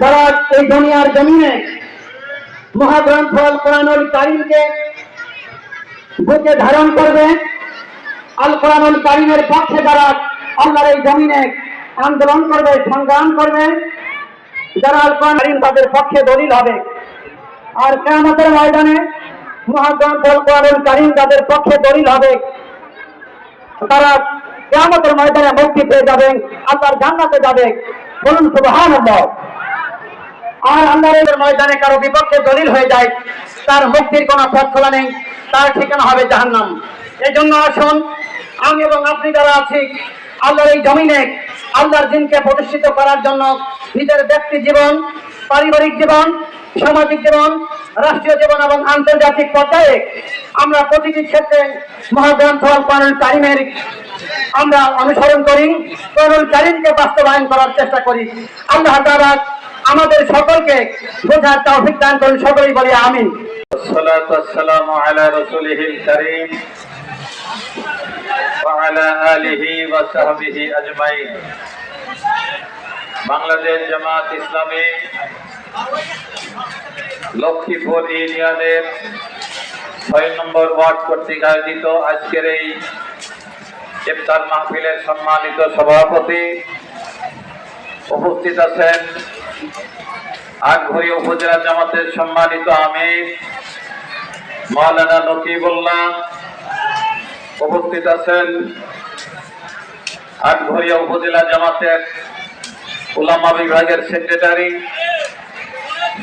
যারা এই দুনিয়ার জমিনে মহাগ্রন্থ কোরআনুল কারিমকে বুকে ধারণ করবে, আল কোরআনুল কারিমের পক্ষে যারা আল্লাহর এই জমিনে আন্দোলন করবে, সংগ্রাম করবে, যারা আল কোরআন তাদের পক্ষে দলিল হবে। আর কেয়ামতের ময়দানে মহাগ্রন্থ আল কোরআনুল কারিম তাদের পক্ষে দলিল হবে, তারা কেয়ামতের ময়দানে মুক্তি পেয়ে যাবেন আল্লাহর জান্নাতে যাবে। বলুন সুবহান আর আল্লাহর ময়দানে কারও বিপক্ষে দলিল হয়ে যায়, তার মুক্তির কোনো পথ নেই, তার ঠিকানা হবে জাহান্নাম। এই জন্য আসুন, আমি এবং আপনি যারা আছি, আল্লাহর এই জমিনে আল্লাহর দিনকে প্রতিষ্ঠিত করার জন্য নিজের ব্যক্তি জীবন পারিবারিক জীবন সামাজিক জীবন রাষ্ট্রীয় জীবন এবং আন্তর্জাতিক পর্যায়ে আমরা প্রতিটি ক্ষেত্রে মহাগ্রন্থ কোরআনুল কারিমের আমরা অনুসরণ করি কোরআনুল কারিমকে বাস্তবায়ন করার চেষ্টা করি আল্লাহ তাআলা আমাদের সকলকে বোঝার তৌফিক দান করুন সকলেই বলি আমিন والصلاة والسلام على رسوله الكريم وعلى آله وصحبه أجمعين বাংলাদেশ জামাত ইসলামী লক্ষ্মীপুর ইউনিয়নের ছয় নম্বর ওয়ার্ড কর্তৃক আয়োজিত আজকের এই ইফতার মাহফিলের সম্মানিত সভাপতি উপস্থিত আছেন আটঘড়ি উপজেলা জামাতের সম্মানিত আমির মাওলানা নকিবুল্লাহ উপস্থিত আছেন আটঘরিয়া উপজেলা জামাতের উলামা বিভাগের সেক্রেটারি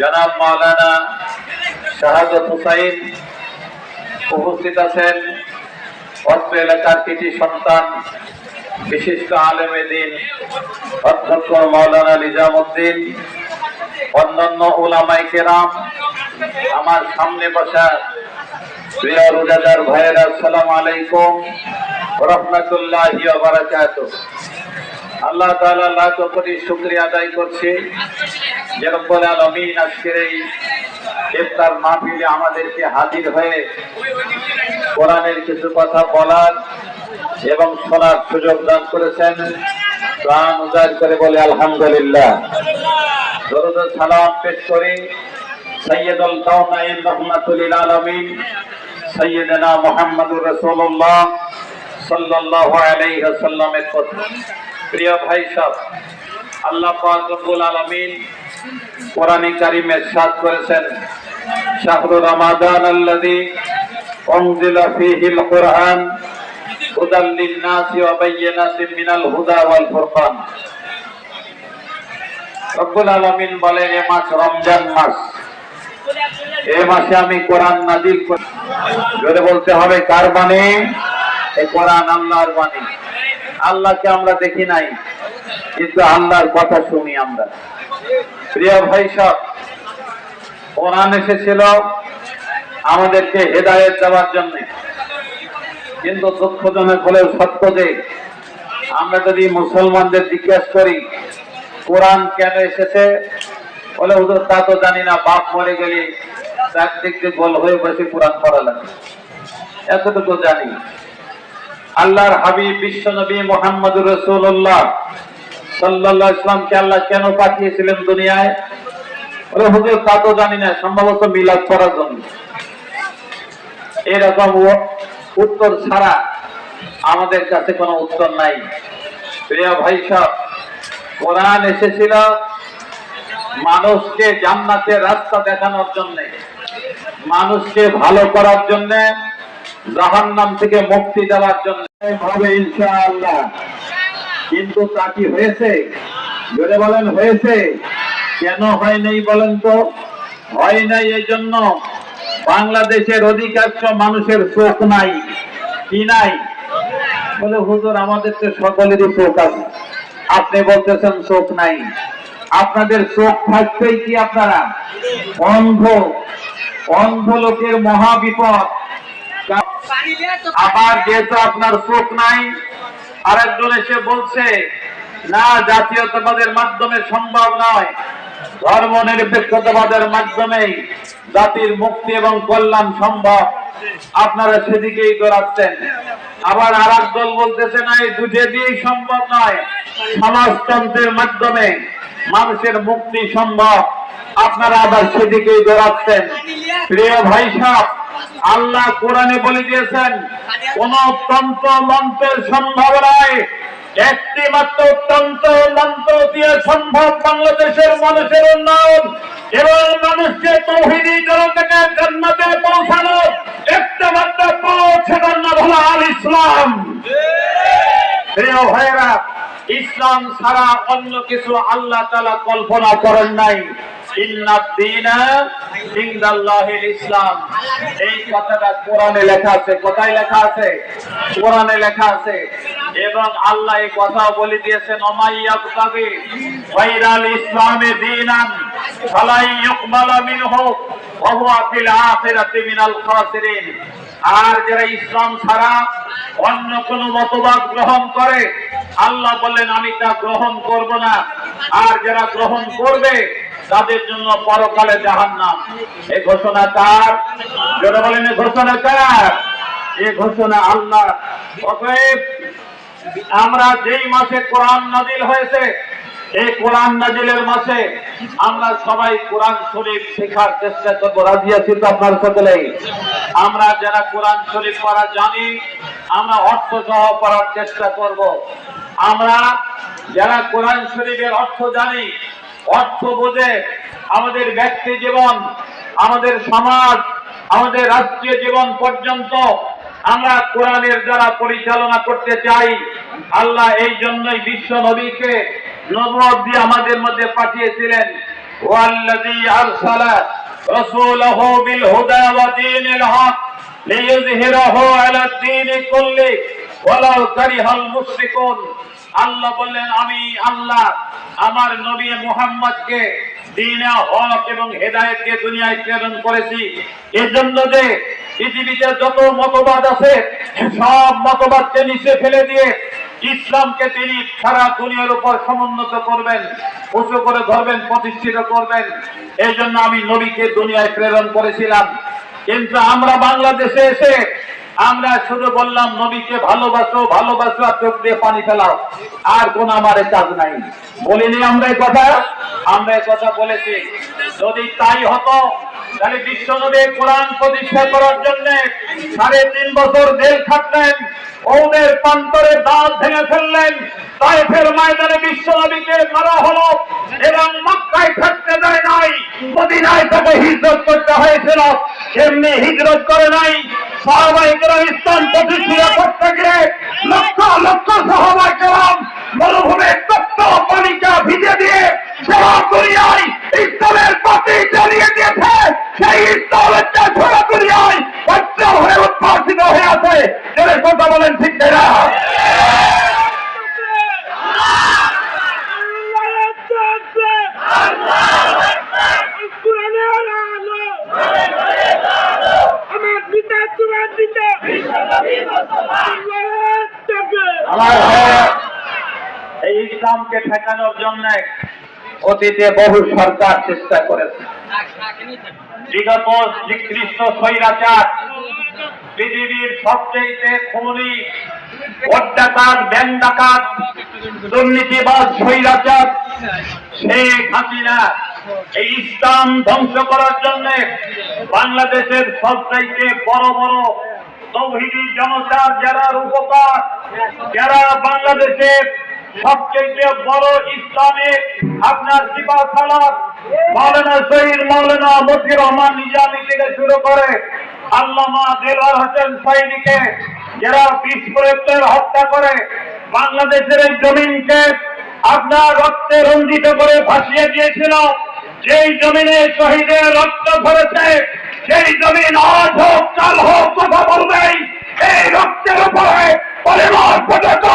জনাব মাওলানা শাহাদত হুসাইন। উপস্থিত আছেন অত্র এলাকার কৃতি সন্তান, বিশিষ্ট আলেমে দিন, অধ্যক্ষ মাওলানা নিজামুদ্দিন, অন্যান্য ওলামাই কেরাম, আমার সামনে বসা আমাদেরকে হাজির হয়ে কোরআনের কিছু কথা বলার এবং শোনার সুযোগ দান করেছেন। প্রাণ উজাড় করে বলে, আলহামদুলিল্লাহ। সালাম পেশ করি। সৈয়দুল কাউনাইন রহমাতুল আলামিন। সৈয়দনা মুহাম্মদুর রাসূলুল্লাহ সাল্লাল্লাহু আলাইহি ওয়াসাল্লামের কথা প্রিয় ভাই সব আল্লাহ পাক রব্বুল আলামিন কোরআনে কারিমে সাত করেছেন, শাহরু রমাদান আল্লাযী উনজিলা ফীহিল কুরআন হুদাল লিন-নাসি ওয়া বায়্যিনাতিন মিনাল হুদা ওয়াল ফুরকান। রব্বুল আলামিন বলেন, এ মাস রমজান মাস। এ মাসে আমি কোরআন নাজিল করি। জোরে বলতে হবে কার বাণী? এই কোরআন আল্লাহর বাণী। আল্লাহকে আমরা দেখি নাই, কিন্তু আল্লাহর কথা শুনি আমরা। প্রিয় ভাই সব, কোরআন এসেছিল আমাদেরকে হেদায়েত দেওয়ার জন্য। কিন্তু দুঃখজনক হলেও সত্য যে, আমরা যদি মুসলমানদের জিজ্ঞেস করি, কোরআন কেন এসেছে? বলে, হুজুর, তা তো জানি না, বাপ মরে গেলে দিয়ে গোল হয়ে বসে কোরআন পড়া লাগে। এতটুকু জানি। আল্লাহর হাবিব বিশ্ব নবী মোহাম্মদুর রসুল্লাহ সাল্লাহ ইসলামকে আল্লাহ কেন পাঠিয়েছিলেন দুনিয়ায়? বলে, হুজুর, তা তো জানি না, সম্ভবত মিলাদ করার জন্য। এরকম উত্তর ছাড়া আমাদের কাছে কোনো উত্তর নাই। প্রিয় ভাই সব কোরআন এসেছিল মানুষকে জান্নাতের রাস্তা দেখানোর জন্য। মানুষকে ভালো করার জন্য জাহান নাম থেকে মুক্তি দেওয়ার জন্য। হবে ইনশাআল্লাহ। কিন্তু তা কি হয়েছে? জোরে বলেন, হয়েছে। কেন হয় নাই বলেন তো? হয় নাই এই জন্য বাংলাদেশের অধিকাংশ মানুষের চোখ নাই। কি নাই? বলে, হুজুর, আমাদের তো সকলেরই চোখ আছে। আপনি বলতেছেন চোখ নাই। আপনাদের চোখ থাকবেই কি আপনারা? অন্ধ। অন্ধ লোকের মহা বিপদ আবার যেহেতু আপনার চোখ নাই, আরেকজন এসে বলছে, না, জাতীয়তাবাদের মাধ্যমে সম্ভব নয়। ধর্ম নিরপেক্ষতাবাদের মাধ্যমেই জাতির মুক্তি এবং কল্যাণ সম্ভব। আপনারা সেদিকেই দৌড়াচ্ছেন। আবার আর দল বলতেছে, না, এই দুধে দিয়েই সম্ভব নয়। সমাজতন্ত্রের মাধ্যমে মানুষের মুক্তি সম্ভব। আপনারা আবার সেদিকেই দৌড়াচ্ছেন। প্রিয় ভাই সাহ আল্লাহ কোরআনে বলে দিয়েছেন কোন তন্ত্র মন্ত্রের সম্ভব নয়। একটি মাত্র তন্ত্র মন্ত্র দিয়ে সম্ভব বাংলাদেশের মানুষের উন্নয়ন এবং মানুষকে তৌহিদি জনতাকে জান্নাতে পৌঁছানো একটা মাত্র সেটার নাম হলো আল ইসলাম। প্রিয় ভাইয়েরা ইসলাম ছাড়া অন্য কিছু আল্লাহ তালা কল্পনা করেন নাই। কোথায় লেখা আছে? কোরআনে লেখা আছে। এবং আল্লাহ এই কথাও বলে দিয়েছেন অমাইয়া তাবে গায়রাল ইসলামে দীনান ফালাই ইউকবালা মিনহু আর যারা ইসলাম ছাড়া অন্য কোন মতবাদ গ্রহণ করে, আল্লাহ বললেন, আমি তা গ্রহণ করব না। আর যারা গ্রহণ করবে, তাদের জন্য পরকালে জাহান্নাম। এই ঘোষণা কার? যারা বলেন ঘোষণা কার? এ ঘোষণা আল্লাহ অতএব, আমরা যেই মাসে কোরআন নাজিল হয়েছে এই কোরআন নাজিলের মাসে আমরা সবাই কোরআন শরীফ শেখার চেষ্টা করব। রাজি আছি তো আপনার সকলেই? আমরা যারা কোরআন শরীফ পড়া জানি, আমরা অর্থ সহ পড়ার চেষ্টা করব। আমরা যারা কোরআন শরীফের অর্থ জানি, অর্থ বোঝে, আমাদের ব্যক্তি জীবন, আমাদের সমাজ, আমাদের রাষ্ট্রীয় জীবন পর্যন্ত আমরা কোরআনের দ্বারা পরিচালনা করতে চাই। আল্লাহ এই জন্যই বিশ্ব নবীকে নবদ আমাদের মধ্যে পাঠিয়েছিলেন। ওয়াল্লাযী আরসালা রাসূলাহু বিল হুদা ওয়া দীনিল হক লিইয়ুযহিরাহু আলা দ্বীনি কুল্লি ওয়ালাউ কারিহাল মুশরিকুন। আল্লাহ বললেন, আমি আল্লাহ, আমার নবী মুহাম্মদকে দিনে হক এবং হেদায়েতকে দুনিয়ায় প্রেরণ করেছি। এজন্য যে পৃথিবীতে যত মতবাদ আছে, সব মতবাদকে নিচে ফেলে দিয়ে ইসলামকে তিনি সারা দুনিয়ার উপর সমুন্নত করবেন, উঁচু করে ধরবেন, প্রতিষ্ঠিত করবেন। এই জন্য আমি নবীকে দুনিয়ায় প্রেরণ করেছিলাম। কিন্তু আমরা বাংলাদেশে এসে আমরা শুধু বললাম, নবীকে ভালোবাসো ভালোবাসো, আর চোখ দিয়ে পানি ফেলাও। আর কোন আমার কাজ নাই। বলিনি আমরা কথা আমরা কথা বলেছি। যদি তাই হতো তাহলে বিশ্ব নবী কোরআন প্রতিষ্ঠা করার জন্য সাড়ে তিন বছর জেল খাটলেন, ওদের প্রান্তরে দাঁত ভেঙে ফেললেন। তাইফের ময়দানে বিশ্ব নবীকে মারা হলো এবং মক্কায় থাকতে দেয় নাই। মদিনায় তাকে হিজরত করতে হয়েছিল। এমনি হিজরত করে নাই। সাহাবাহিকেরা ইসলাম প্রতিষ্ঠিত করতে গিয়ে লক্ষ লক্ষ সাহাবাহিকেরাম মরুভূমির তত্ত্ব পানিকা ভিজে দিয়ে সারা দুনিয়ায় ইসলামের প্রতি জ্বালিয়ে দিয়েছে সেই ইসলাম হচ্ছে সারা দুনিয়ায় বাচ্চা হয়ে উদ্ভাসিত হয়ে আছে এদের কথা বলেন ঠিক না এই ইসলামকে ঠেকানোর জন্য অতীতে বহু সরকার চেষ্টা করেছে। বিগত নিকৃষ্ট স্বৈরাচার, পৃথিবীর সবচেয়ে খুনি, অত্যাচার ব্যাং ডাকাত দুর্নীতিবাদ স্বৈরাচার, শেখ হাসিনা, এই ইসলাম ধ্বংস করার জন্য বাংলাদেশের সবচাইতে বড় বড় তৌহিদি জনতার যারা উপকার যারা বাংলাদেশের সবচেয়ে বড় ইসলামিক আপনার সিপা সালাদ মাওলানা শহীদ মাওলানা মতির রহমান নিজামী থেকে শুরু করে আল্লামা দেলার হোসেন সাইদিকে, যারা প্রয়োগের হত্যা করে, বাংলাদেশের জমিনকে আপনার রক্তে রঞ্জিত করে ভাসিয়ে দিয়েছিল। যেই জমিনে শহীদের রক্ত ধরেছে সেই জমিন আজ হোক, কাল হোক, কথা বলবেই, এই রক্তের উপরে পরিবার পর্যন্ত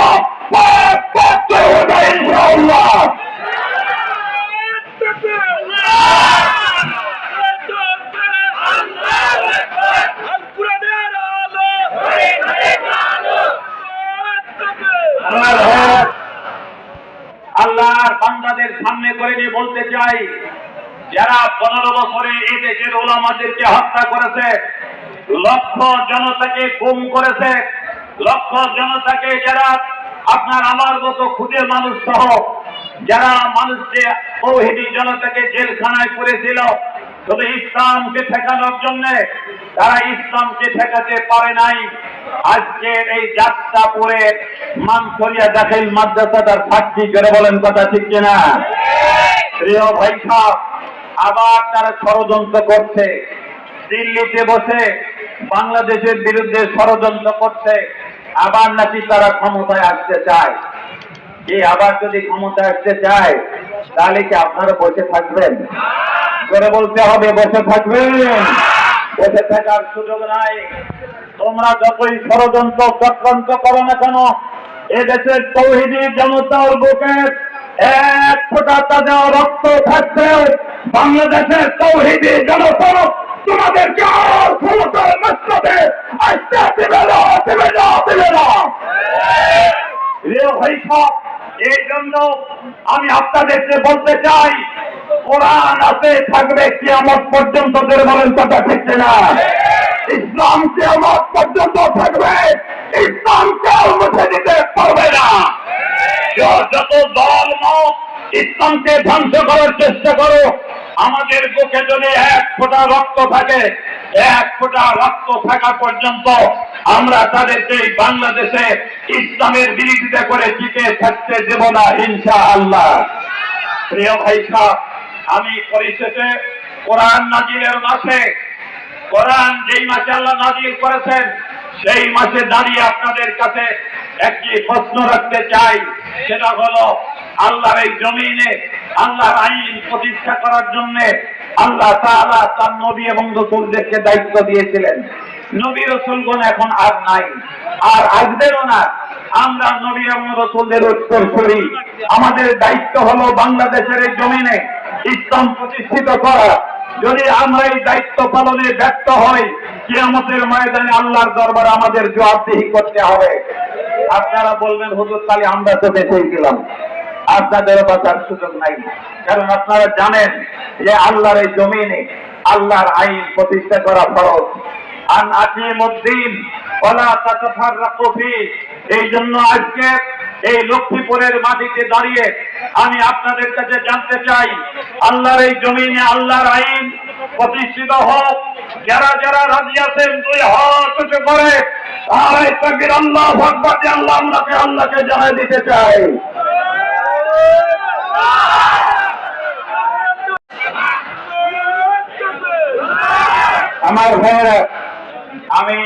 আল্লাহর বান্দাদের সামনে করে নিয়ে বলতে চাই যারা পনেরো বছরে এই দেশের ওলামাদেরকে হত্যা করেছে লক্ষ জনতাকে গুম করেছে লক্ষ জনতাকে যারা আপনার আমার মতো খুদে মানুষ সহ যারা মানুষকে তৌহিদি জনতাকে জেলখানায় করেছিল শুধু ইসলামকে ঠেকানোর জন্য তারা ইসলামকে ঠেকাতে পারে নাই। আজকের এই যাত্রা পরে মানসরিয়া দাখিল মাদ্রাসাটার সাক্ষী করে বলেন কথা ঠিক কিনা? প্রিয় ভাই সাহেব, আবার তারা ষড়যন্ত্র করছে। দিল্লিতে বসে বাংলাদেশের বিরুদ্ধে ষড়যন্ত্র করছে। আবার নাকি তারা ক্ষমতায় আসতে চায়। এই আবার যদি ক্ষমতায় আসতে চায়, তাহলে কি আপনারা বসে থাকবেন? করে বলতে হবে, বসে থাকবেন। বসে থাকার সুযোগ নাই। তোমরা যতই ষড়যন্ত্র চক্রান্ত করো না কেন, এদেশের তৌহিদি জনতার বুকে এক ফোঁটা তাজা রক্ত থাকছেও বাংলাদেশের তৌহিদি জনতা তোমাদেরকে আর ক্ষমতার মস্তবে আসতে দেবে না দেবে না দেবে না। এই জন্য আমি আপনাদেরকে বলতে চাই, কোরআন আছে, থাকবে কিয়ামত পর্যন্ত ধরে বলেন কথা ঠিক না ইসলাম কিয়ামত পর্যন্ত থাকবে, ইসলাম কেউ মুছে দিতে পারবে না। যত দল ইসলামকে ধ্বংস করার চেষ্টা করো আমাদের বুকে যদি এক ফোঁটা রক্ত থাকে, এক ফোঁটা রক্ত থাকা পর্যন্ত আমরা তাদেরকে বাংলাদেশে ইসলামের বিরোধিতা করে টিকে থাকতে দেব না ইনশা আল্লাহ প্রিয় ভাই সাহেব আমি পরিশেষে কোরআন নাজিরের মাসে কোরআন যেই মাসে আল্লাহ নাজির করেছেন, সেই মাসে দাঁড়িয়ে আপনাদের কাছে একটি প্রশ্ন রাখতে চাই, সেটা হলো, আল্লাহর এই জমিনে আল্লাহর আইন প্রতিষ্ঠা করার জন্য আল্লাহ তাআলা তার নবী এবং রসুলদেরকে দায়িত্ব দিয়েছিলেন। নবী, রসুলগণ এখন আর নাই, আর আসবেনও না। আমরা নবী এবং রসুলদের উত্তর করি। আমাদের দায়িত্ব হলো বাংলাদেশের জমিনে ইসলাম প্রতিষ্ঠিত করা। যদি আমরা এই দায়িত্ব পালনে ব্যর্থ হই, কিয়ামতের ময়দানে আল্লাহর দরবারে আমাদের জবাবদিহি করতে হবে। আপনারা বলবেন, হুজুর, তাহলে আমরা তো বেঁচেই গেলাম। আপনাদেরও বাঁচার সুযোগ নাই। কারণ আপনারা জানেন যে আল্লাহর এই জমিনে আল্লাহর আইন প্রতিষ্ঠা করা ফরজ। ওলা এই জন্য আজকে এই লক্ষ্মীপুরের মাটিতে দাঁড়িয়ে আমি আপনাদের কাছে জানতে চাই, আল্লাহর এই জমিনে আল্লাহর আইন প্রতিষ্ঠিত হোক, যারা যারা রাজি আছেন, দুই হাত উঁচু করে আল্লাহ দিয়ে আল্লাহ আমরাকে আল্লাহকে জানাই দিতে চাই। আমার ভাইয়েরা আমি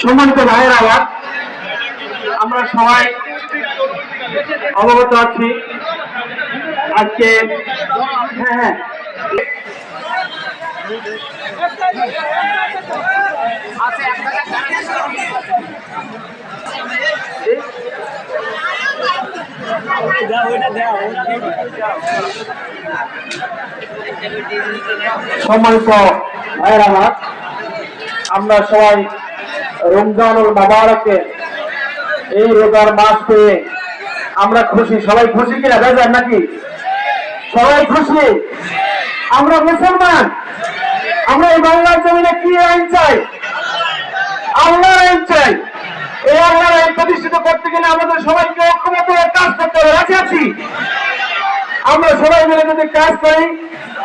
সম্মানিত ভাইয়েরা আমার আমরা সবাই অবগত আছি। আজকে হ্যাঁ হ্যাঁ। সম্মানিত ভাইয়েরা, আমার আমরা সবাই রমজানুল বাবারকে এই রোজার মাস পেয়ে আমরা খুশি। সবাই খুশি কিনা বেজার নাকি? সবাই খুশি? আমরা মুসলমান? আমরা এই বাংলার জমিনে কি আইন চাই? আল্লাহর আইন চাই? এই আল্লাহর আইন প্রতিষ্ঠিত করতে গেলে আমাদের সবাইকে হয়ে কাজ করতে হবে। রাজি আছি? আমরা সবাই মিলে যদি কাজ করি,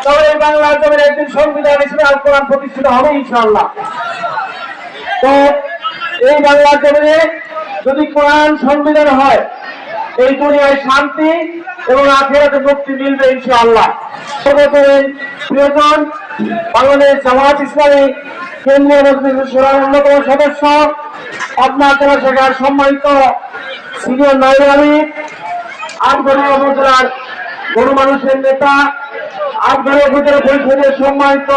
তাহলে এই বাংলার জমিনে একদিন সংবিধান হিসেবে আল কোরআন প্রতিষ্ঠিত হবে ইনশাআল্লাহ। তো এই বাংলার জমিনে যদি কোরআন সংবিধান হয়, এই দুনিয়ায় শান্তি এবং আখেরাতে মুক্তি মিলবে ইনশাআল্লাহ। প্রিয়জন, বাংলাদেশ জামাত ইসলামী, কেন্দ্রীয় মজলিসের অন্যতম সদস্য পাবনা জেলা শাখার সম্মানিত সিনিয়র নাইব আমির আটগড়িয়া উপজেলার গরু মানুষের নেতা আটগড়িয়া উপজেলা পরিষদের সম্মানিত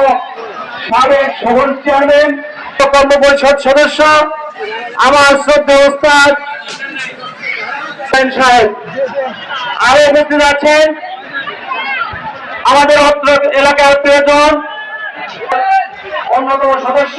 সাবেক সফল চেয়ারম্যান কর্ম পরিষদ সদস্য, আমার শ্রদ্ধা ওস্তাদ সাহেব। আরও উপস্থিত আছেন আমাদের এলাকার প্রিয়জন, অন্যতম সদস্য